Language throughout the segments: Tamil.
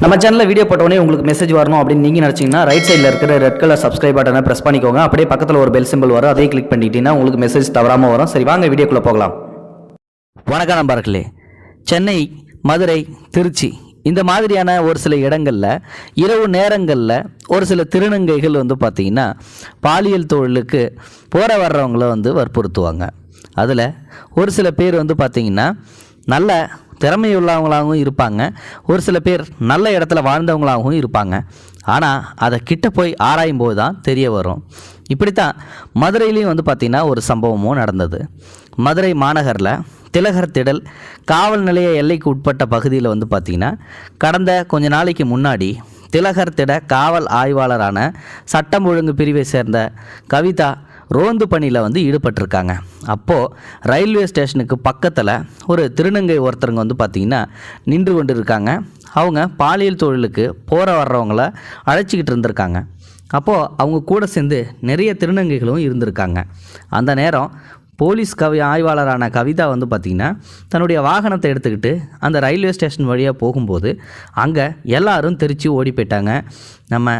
நம்ம சேனலில் வீடியோ போட்டோடனே உங்களுக்கு மெசேஜ் வரணும் அப்படின்னு நீங்கள் நினச்சிங்கன்னா ரைட் சைடில் இருக்கிற ரெட் கலர் சப்ஸ்கிரைப் பட்டனை ப்ரெஸ் பண்ணிக்கோங்க. அப்படியே பக்கத்தில் ஒரு பெல் சிம்பிள் வரும். அதையும் கிளிக் பண்ணிட்டீங்கன்னா உங்களுக்கு மெசேஜ் தவறாமல் வரும். சரி வாங்க வீடியோக்குள்ளே போகலாம். வணக்கம் நண்பர்களே. சென்னை மதுரை திருச்சி இந்த மாதிரியான ஒரு சில இடங்களில் இரவு நேரங்களில் ஒரு சில திருநங்கைகள் வந்து பார்த்திங்கன்னா பாலியல் தொழிலுக்கு போகிற வர்றவங்கள வந்து வற்புறுத்துவாங்க. அதில் ஒரு சில பேர் வந்து பார்த்திங்கன்னா நல்ல திறமையுள்ளவங்களாகவும் இருப்பாங்க. ஒரு சில பேர் நல்ல இடத்துல வாழ்ந்தவங்களாகவும் இருப்பாங்க. ஆனால் அதை கிட்ட போய் ஆராயும் போது தான் தெரிய வரும். இப்படித்தான் மதுரையிலையும் வந்து பார்த்திங்கன்னா ஒரு சம்பவமும் நடந்தது. மதுரை மாநகரில் திலகர் திடல் காவல் நிலைய எல்லைக்கு உட்பட்ட பகுதியில் வந்து பார்த்திங்கன்னா கடந்த கொஞ்ச நாளைக்கு முன்னாடி திலகர் திட காவல் ஆய்வாளரான சட்டம் ஒழுங்கு பிரிவை சேர்ந்த கவிதா ரோந்து பணியில் வந்து ஈடுபட்டிருக்காங்க. அப்போது ரயில்வே ஸ்டேஷனுக்கு பக்கத்தில் ஒரு திருநங்கை ஒருத்தருங்க வந்து பார்த்திங்கன்னா நின்று கொண்டு இருக்காங்க அவங்க பாலியல் தொழிலுக்கு போகிற வர்றவங்கள அழைச்சிக்கிட்டு இருந்திருக்காங்க. அப்போது அவங்க கூட சேர்ந்து நிறைய திருநங்கைகளும் இருந்திருக்காங்க. அந்த நேரம் போலீஸ் கவி ஆய்வாளரான கவிதா வந்து பார்த்திங்கன்னா தன்னுடைய வாகனத்தை எடுத்துக்கிட்டு அந்த ரயில்வே ஸ்டேஷன் வழியாக போகும்போது அங்கே எல்லாரும் தெரித்து ஓடி போயிட்டாங்க. நம்ம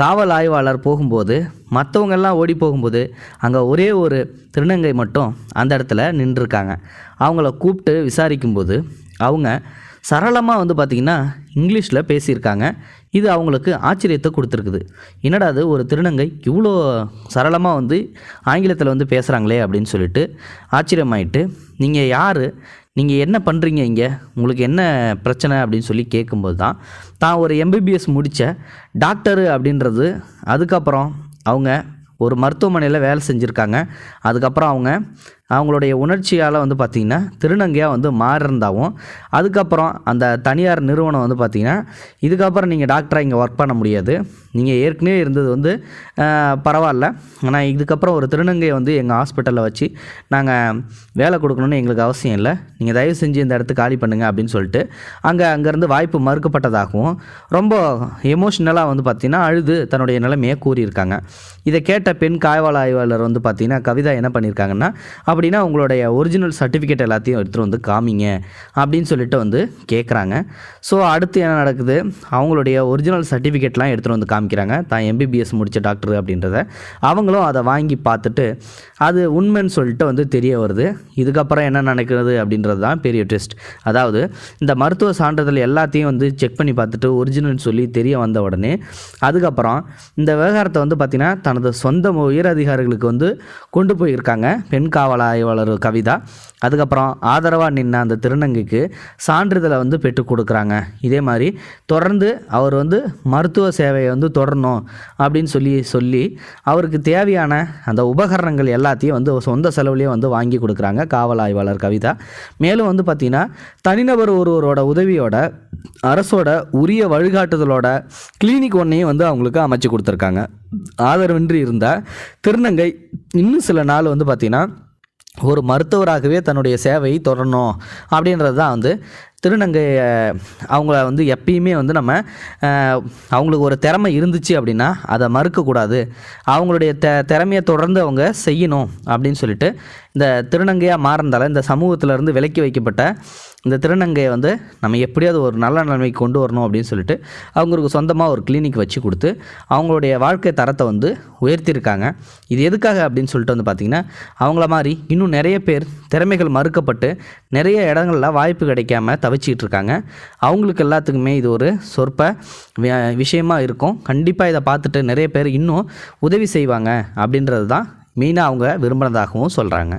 காவல் ஆய்வாளர் போகும்போது மற்றவங்கெல்லாம் ஓடி போகும்போது அங்கே ஒரே ஒரு திருநங்கை மட்டும் அந்த இடத்துல நின்றுருக்காங்க. அவங்கள கூப்பிட்டு விசாரிக்கும்போது அவங்க சரளமாக வந்து பார்த்திங்கன்னா இங்கிலீஷில் பேசியிருக்காங்க. இது அவங்களுக்கு ஆச்சரியத்தை கொடுத்துருக்குது. என்னடா அது? ஒரு திருநங்கை இவ்வளோ சரளமாக வந்து ஆங்கிலத்தில் வந்து பேசுகிறாங்களே அப்படின்னு சொல்லிட்டு ஆச்சரியமாயிட்டு நீங்கள் யார்? நீங்கள் என்ன பண்ணுறீங்க இங்கே? உங்களுக்கு என்ன பிரச்சனை? அப்படின்னு சொல்லி கேட்கும்போது தான் தான் ஒரு எம்பிபிஎஸ் முடித்த டாக்டரு அப்படின்றது அதுக்கப்புறம் அவங்க ஒரு மருத்துவமனையில் வேலை செஞ்சுருக்காங்க. அதுக்கப்புறம் அவங்க அவங்களுடைய உணர்ச்சியால் வந்து பார்த்திங்கன்னா திருநங்கையாக வந்து மாறிருந்தாவும் அதுக்கப்புறம் அந்த தனியார் நிறுவனம் வந்து பார்த்திங்கன்னா இதுக்கப்புறம் நீங்கள் டாக்டராக இங்கே ஒர்க் பண்ண முடியாது. நீங்கள் ஏற்கனவே இருந்தது வந்து பரவாயில்ல. ஆனால் இதுக்கப்புறம் ஒரு திருநங்கையை வந்து எங்கள் ஹாஸ்பிட்டலில் வச்சு நாங்கள் வேலை கொடுக்கணும்னு எங்களுக்கு அவசியம் இல்லை. நீங்கள் தயவு செஞ்சு இந்த இடத்த காலி பண்ணுங்க அப்படின்னு சொல்லிட்டு அங்கே அங்கேருந்து வாய்ப்பு மறுக்கப்பட்டதாகவும் ரொம்ப எமோஷ்னலாக வந்து பார்த்திங்கன்னா அழுது தன்னுடைய நிலைமையை கூறியிருக்காங்க. இதை கேட்ட பெண் காய்வாள ஆய்வாளர் வந்து பார்த்திங்கன்னா கவிதா என்ன பண்ணியிருக்காங்கன்னா அப்படின்னா உங்களுடைய ஒரிஜினல் சர்டிஃபிகேட் எல்லாத்தையும் எடுத்துகிட்டு வந்து காமிங்க அப்படின்னு சொல்லிட்டு வந்து கேட்குறாங்க ஸோ அடுத்து என்ன நடக்குது? அவங்களுடைய ஒரிஜினல் சர்டிஃபிகேட்லாம் எடுத்துகிட்டு வந்து காமிக்கிறாங்க. தான் எம்பிபிஎஸ் முடித்த டாக்டர் அப்படின்றத. அவங்களும் அதை வாங்கி பார்த்துட்டு அது உண்மைன்னு சொல்லிட்டு வந்து தெரிய வருது. இதுக்கப்புறம் என்ன நடக்கிறது அப்படின்றது தான் பெரிய டெஸ்ட் அதாவது இந்த மருத்துவ சான்றிதழ் எல்லாத்தையும் வந்து செக் பண்ணி பார்த்துட்டு ஒரிஜினல் சொல்லி தெரிய வந்த உடனே அதுக்கப்புறம் இந்த விவகாரத்தை வந்து பார்த்திங்கன்னா தனது சொந்த உயர் அதிகாரிகளுக்கு வந்து கொண்டு போயிருக்காங்க. பெண் காவல் ஆய்வாளர் கவிதா. அதுக்கப்புறம் ஆதரவாக நின்ன அந்த திருநங்கைக்கு சான்றிதழை வந்து பெற்றுக் கொடுக்குறாங்க. இதே மாதிரி தொடர்ந்து அவர் வந்து மருத்துவ சேவையை வந்து தொடரணும் அப்படின்னு சொல்லி சொல்லி அவருக்கு தேவையான அந்த உபகரணங்கள் எல்லாத்தையும் வந்து சொந்த செலவுலேயே வந்து வாங்கி கொடுக்குறாங்க காவல் ஆய்வாளர் கவிதா. மேலும் வந்து பார்த்திங்கன்னா தனிநபர் ஒருவரோட உதவியோட அரசோட உரிய வழிகாட்டுதலோட கிளினிக் ஒன்றையும் வந்து அவங்களுக்கு அமைச்சு கொடுத்துருக்காங்க. ஆதரவின்றி இருந்த திருநங்கை இன்னும் சில நாள் வந்து பார்த்திங்கன்னா ஒரு மருத்துவராகவே தன்னுடைய சேவையை தொடரணும் அப்படின்றது தான் வந்து திருநங்கை அவங்கள வந்து எப்பயுமே வந்து நம்ம அவங்களுக்கு ஒரு திறமை இருந்துச்சு அப்படின்னா அதை மறுக்கக்கூடாது. அவங்களுடைய த திறமையை தொடர்ந்து அவங்க செய்யணும் அப்படின்னு சொல்லிட்டு இந்த திருநங்கையாக மாறினால இந்த சமூகத்திலேருந்து விலக்கி வைக்கப்பட்ட இந்த திருநங்கையை வந்து நம்ம எப்படியாவது ஒரு நல்ல நிலைமைக்கு கொண்டு வரணும் அப்படின்னு சொல்லிட்டு அவங்களுக்கு சொந்தமாக ஒரு கிளினிக் வச்சு கொடுத்து அவங்களுடைய வாழ்க்கை தரத்தை வந்து உயர்த்தியிருக்காங்க. இது எதுக்காக அப்படின்னு சொல்லிட்டு வந்து பார்த்திங்கன்னா அவங்கள மாதிரி இன்னும் நிறைய பேர் திறமைகள் மறுக்கப்பட்டு நிறைய இடங்களில் வாய்ப்பு கிடைக்காம தவிச்சிக்கிட்டு இருக்காங்க. அவங்களுக்கு எல்லாத்துக்குமே இது ஒரு சொற்ப விஷயமாக இருக்கும். கண்டிப்பாக இதை பார்த்துட்டு நிறைய பேர் இன்னும் உதவி செய்வாங்க அப்படின்றது தான் மெயினாக அவங்க விரும்பினதாகவும் சொல்கிறாங்க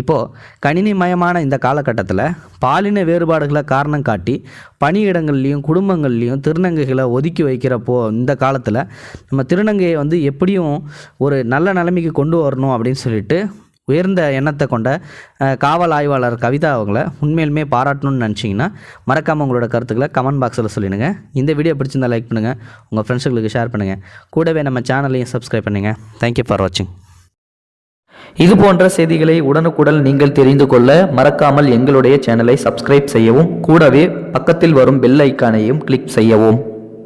இப்போது கணினிமயமான இந்த காலகட்டத்தில் பாலின வேறுபாடுகளை காரணம் காட்டி பணியிடங்கள்லேயும் குடும்பங்கள்லேயும் திருநங்கைகளை ஒதுக்கி வைக்கிறப்போ இந்த காலத்தில் நம்ம திருநங்கையை வந்து எப்படியும் ஒரு நல்ல நிலைமைக்கு கொண்டு வரணும் அப்படின்னு சொல்லிட்டு உயர்ந்த எண்ணத்தை கொண்ட காவல் ஆய்வாளர் கவிதா அவங்கள உண்மையிலுமே பாராட்டணும்னு நினச்சிங்கன்னா மறக்காமல் உங்களோட கருத்துக்களை கமெண்ட் பாக்ஸில் சொல்லிடுங்க. இந்த வீடியோ பிடிச்சிருந்தா லைக் பண்ணுங்கள் உங்கள் ஃப்ரெண்ட்ஸுங்களுக்கு ஷேர் பண்ணுங்கள் கூடவே நம்ம சேனலையும் சப்ஸ்கிரைப் பண்ணுங்கள் தேங்க்யூ ஃபார் வாட்சிங் இது போன்ற செய்திகளை உடனுக்குடன் நீங்கள் தெரிந்து கொள்ள மறக்காமல் எங்களுடைய சேனலை சப்ஸ்கிரைப் செய்யவும் கூடவே பக்கத்தில் வரும் பெல் ஐக்கானையும் கிளிக் செய்யவும்.